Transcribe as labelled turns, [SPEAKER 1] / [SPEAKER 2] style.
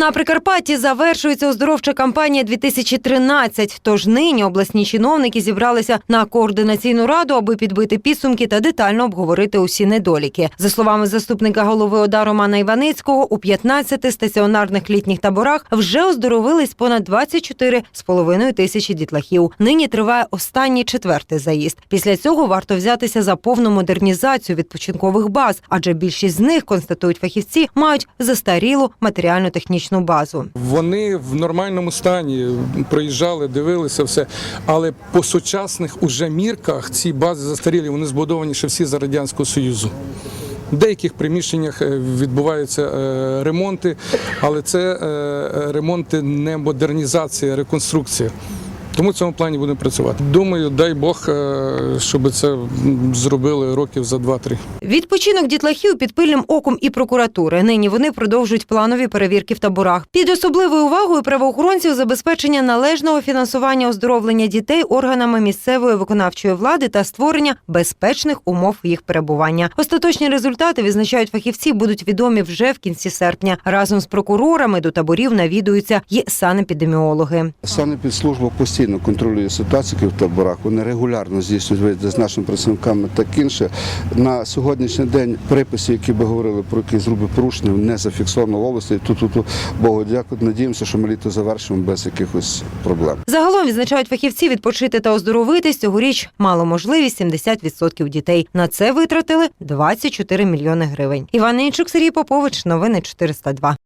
[SPEAKER 1] На Прикарпатті завершується оздоровча кампанія 2013, Тож нині обласні чиновники зібралися на координаційну раду, аби підбити підсумки та детально обговорити усі недоліки. За словами заступника голови ОДА Романа Іваницького, у 15 стаціонарних літніх таборах вже оздоровились понад 24,5 тисячі дітлахів. Нині триває останній четвертий заїзд. Після цього варто взятися за повну модернізацію відпочинкових баз, адже більшість з них констатують фахівці, мають застарілу матеріально-технічну базу.
[SPEAKER 2] Вони в нормальному стані приїжджали, дивилися все. Але по сучасних уже мірках ці бази застарілі, вони збудовані ще всі за Радянського Союзу. В деяких приміщеннях е, відбуваються е, ремонти, але це е, ремонти не модернізація, а реконструкція. Тому в цьому плані будемо працювати. Думаю, дай Бог, е, щоб це зробили років за 2-3.
[SPEAKER 1] Відпочинок дітлахів під пильним оком і прокуратури. Нині вони продовжують планові перевірки в таборах. Під особливою увагою правоохоронців забезпечення належного фінансування оздоровлення дітей органами місцевої виконавчої влади та створення безпечних умов їх перебування. Остаточні результати відзначають фахівці, будуть відомі вже в кінці серпня. Разом з прокурорами до таборів навідуються й санепідеміологи.
[SPEAKER 3] Санепідслужба постійно контролює ситуацію в таборах. Вони регулярно здійснюють виїзди з нашими працівниками так інше. На сьогоднішній день приписи, які би говорили про якісь грубі порушення, не зафіксовано в області. Тут, тут, тут Богу дякую. Надіємося, що ми літо завершимо без якихось проблем.
[SPEAKER 1] Загалом відзначають фахівці відпочити та оздоровитись цьогоріч мало можливість 70% дітей. На це витратили 24 мільйони гривень. Іван Нічук, Сергій Попович. Новини 402.